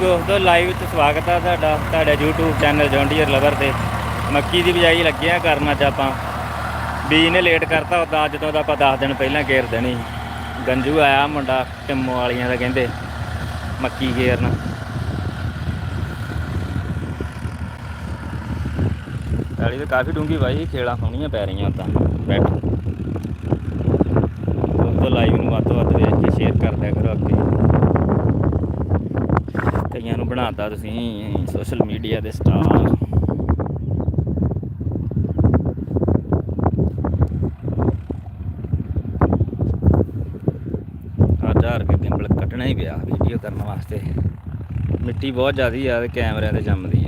ਦੋਸਤੋ ਲਾਈਵ ਵਿੱਚ ਸਵਾਗਤ ਹੈ ਤੁਹਾਡਾ, ਤੁਹਾਡੇ YouTube ਚੈਨਲ ਜੌਂਡੀਅਰ ਲਵਰ ਤੇ। ਮੱਕੀ ਦੀ ਬਿਜਾਈ ਲੱਗਿਆ ਕਰਨ ਅੱਜ ਆਪਾਂ। ਬੀਜ ਨੇ ਲੇਟ ਕਰਤਾ ਉਦਾਂ ਅੱਜ ਤੋਂ ਆਪਾਂ 10 ਦਿਨ ਪਹਿਲਾਂ ਗੇਰ ਦੇਣੀ ਸੀ। ਗੰਜੂ ਆਇਆ ਮੁੰਡਾ ਟਿੰਮੋ ਵਾਲੀਆਂ ਦਾ ਕਹਿੰਦੇ, ਮੱਕੀ ਗੇਰਨ ਤਾਲੀ ਤਾਂ ਕਾਫੀ ਡੂੰਗੀ ਵਾਈ ਖੇੜਾ ਸੋਹਣੀਆਂ ਪੈ ਰਹੀਆਂ ਤਾਂ। ਬੈਠ। ਦੋਸਤੋ ਲਾਈਵ ਨੂੰ ਵੱਧ ਤੋਂ ਵੱਧ ਵੇਖ ਕੇ ਸ਼ੇਅਰ ਕਰ ਦਿਆ ਕਰੋ ਅੱਗੇ। ਕਈਆਂ ਨੂੰ ਬਣਾਤਾ ਤੁਸੀਂ ਸੋਸ਼ਲ ਮੀਡੀਆ ਦੇ ਸਟਾਰ ਹਜ਼ਾਰ ਰੁਪਏ ਗਿੰਬਲ ਕੱਢਣਾ ਹੀ ਪਿਆ ਵੀਡੀਓ ਕਰਨ ਵਾਸਤੇ। ਮਿੱਟੀ ਬਹੁਤ ਜ਼ਿਆਦੀ ਆ ਤੇ ਕੈਮਰਿਆਂ ਤੇ ਜੰਮਦੀ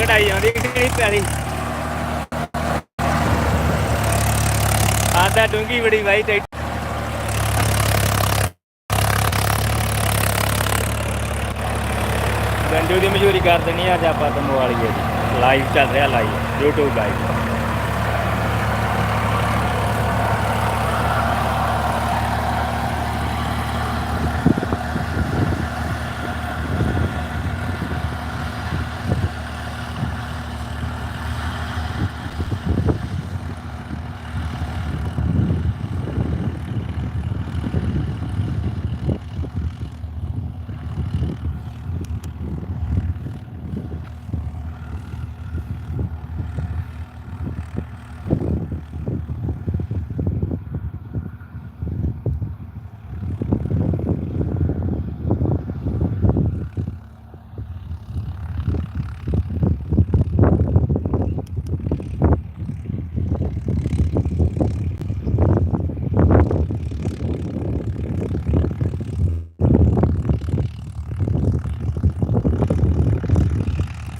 ਆ ਟਰੈਕਟਰ ਕਿਹੜੀ ਪਿਆਰੀ ਆਦਾ ਡੂੰਗੀ ਬੜੀ ਵਾਈ ਟਰੈਕਟਰ ਗੰਜੂ ਦੀ ਮਜ਼ਦੂਰੀ ਕਰ ਦੇਣੀ ਅੱਜ ਆਪਾਂ ਤੰਮੋ ਵਾਲੀ ਜੀ। ਲਾਈਵ ਚੱਲ ਰਿਹਾ ਲਾਈਵ YouTube ਲਾਈਵ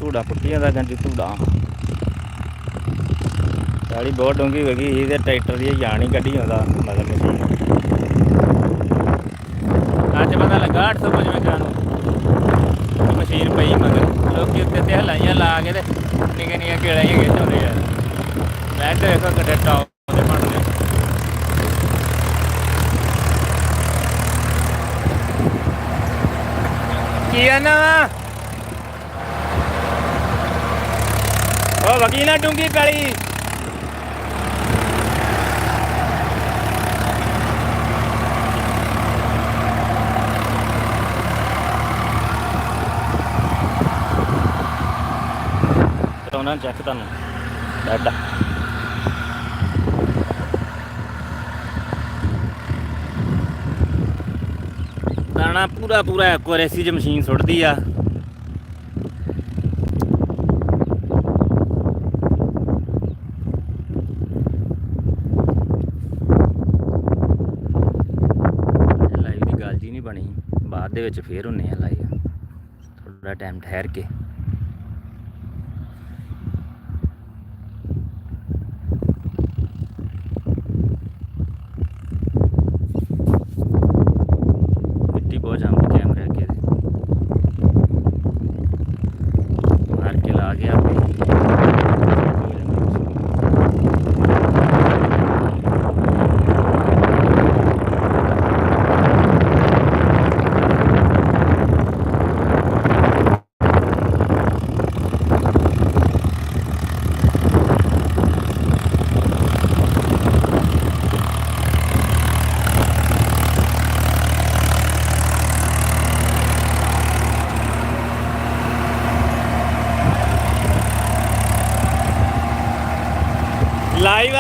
ਧੂੜਾ ਪੁੱਟੀਆਂ ਦਾ ਗੰਜ ਧੂੜਾ ਸਾਲੀ ਬਹੁਤ ਡੂੰਗੀ ਹੋ ਗਈ ਇਹਦੇ ਟਰੈਕਟਰ ਦੀ ਜਾਨ ਹੀ ਕੱਢੀ ਆਉਂਦਾ ਮਤਲਬ ਮਸ਼ੀਨ ਅੱਜ ਪਤਾ ਲੱਗਾ 855 ਕਾ ਨੂੰ। ਮਸ਼ੀਨ ਪਈ ਮਗਰ ਲੋਕੀ ਉੱਤੇ ਤੇ ਹਲਾਈਆਂ ਲਾ ਕੇ ਤੇ ਨਿੱਕੇ ਨਿੱਕੇ ਕਿਹੜਾ ਹੀ ਖਿੱਚਾਉਂਦੇ ਆ। ਮੈਂ ਤੇ ਦੇਖੋ ਕਿੱਡੇ ਟੌਪ ਦੇ ਬਣਦੇ ਕੀ ਆ ਨਾ ਉਹ ਵਕੀਲਾ ਡੂੰਗੀ ਪੈਲੀ। ਕਰਾਉਣਾ ਚੈੱਕ ਤੁਹਾਨੂੰ ਬੈਡ ਦਾਣਾ ਪੂਰਾ ਪੂਰਾ ਐਕੁਰੇਸੀ ਚ ਮਸ਼ੀਨ ਸੁੱਟਦੀ ਆ ਲਾਈਵ ਦੀ ਗੱਲ ਜੀ ਨਹੀਂ ਬਣੀ ਬਾਅਦ ਦੇ ਵਿੱਚ ਫੇਰ ਹੁੰਨੇ ਆ ਲਾਈਵ ਥੋੜਾ ਟਾਈਮ ਠਹਿਰ ਕੇ ਮਿੱਟੀ ਬਹੁਤ ਜੰਮ ਕੈਮਰੇ ਅੱਗੇ ਦੇ ਮਾਰ ਕੇ ਲਾ ਗਿਆ ਆਪੇ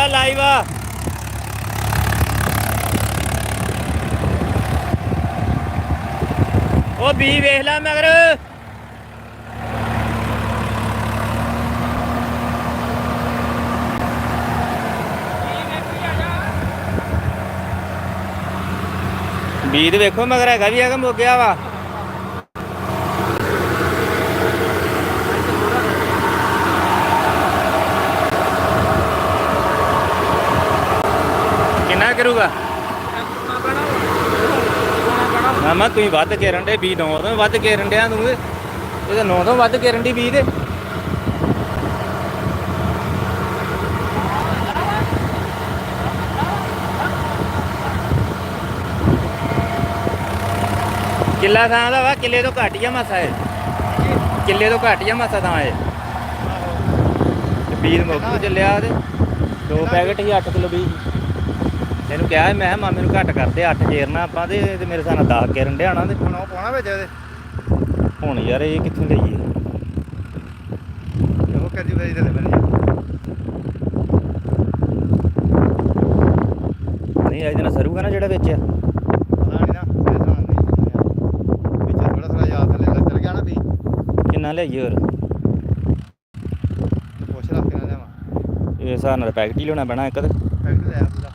ਲਾਈਵ ਆ। ਉਹ ਵੀ ਵੇਖ ਲੈ ਮਗਰ। ਬੀਜ ਵੇਖੋ ਮਗਰ ਹੈਗਾ ਵੀ ਹੈਗਾ ਮੁੱਕ ਗਿਆ ਵਾ ਕਿੰਨਾ ਕਰੂਗਾ? ਮਾਮਾ ਤੁਸੀਂ ਵੱਧ ਕੇਰਨ ਦੇ ਬੀ ਨੌ ਤੋਂ ਵੱਧ ਕੇਰਨ ਡਿਆ ਤੂੰ ਇਹ। ਤਾਂ ਨੌ ਤੋਂ ਵੱਧ ਕੇਰਨ ਦੀ ਬੀ ਦੇ ਕਿੱਲਾ ਥਾਂ ਦਾ ਵਾ, ਕਿੱਲੇ ਤੋਂ ਘੱਟ ਜਾਂ ਮਾਸਾ ਹੈ ਕਿੱਲੇ ਤੋਂ ਘੱਟ ਜਾਂ ਮਾਸਾ ਤਾਂ ਹੈ ਬੀਜ ਮੁੱਕ ਚੱਲਿਆ ਤੇ। ਦੋ ਪੈਕਟ ਹੀ 8 ਕਿਲੋ ਬੀਜ। ਤੈਨੂੰ ਕਿਹਾ ਸੀ ਮੈਂ ਕਿਹਾ ਮਾਮੇ ਨੂੰ ਘੱਟ ਕਰਦੇ 8 ਕੇਰਨਾ ਆਪਾਂ ਤੇ ਤੇ ਮੇਰੇ ਹਿਸਾਬ ਨਾਲ 10 ਕੇਰਨ ਡਿਆਣਾ ਤੇ। ਹੁਣ ਉਹ ਪਾਉਣਾ ਵਿੱਚ ਇਹਦੇ ਹੁਣ ਯਾਰ ਇਹ ਕਿੱਥੋਂ ਲਈਏ? ਉਹ ਕਦੀ ਵੇਚ ਦੇ ਬਣੀ ਨਹੀਂ ਇਹਦੇ ਨਾਲ ਸਰੂਗਾ ਨਾ ਜਿਹੜਾ ਵੇਚਿਆ ਪਤਾ ਨਹੀਂ ਨਾ ਮੇਰੇ ਹਿਸਾਬ ਨਾਲ ਨਹੀਂ ਵਿੱਚ ਥੋੜਾ ਥੋੜਾ ਯਾਦ ਥੱਲੇ ਲੱਗ ਚਲ ਗਿਆ ਨਾ ਵੀ। ਕਿੰਨਾ ਲਈਏ ਹੋਰ? ਪੁੱਛ ਰੱਖ ਕੇ ਨਾ ਜਾਵਾਂ ਇਹ ਹਿਸਾਬ ਨਾਲ ਪੈਕਟ ਹੀ ਲਿਆਉਣਾ ਪੈਣਾ ਇੱਕ ਤੇ। ਫੈਕਟ ਲੈ ਆ ਪੂਰਾ।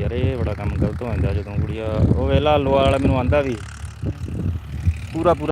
ਯਾਰ ਇਹ ਬੜਾ ਕੰਮ ਗਲਤ ਹੋ ਜਾਂਦਾ ਜਦੋਂ ਕੁੜੀਆ ਉਹ ਵੇਲਾ ਆਲੂ ਵਾਲਾ ਮੈਨੂੰ ਆਂਦਾ ਵੀ। ਪੂਰਾ ਪੂਰਾ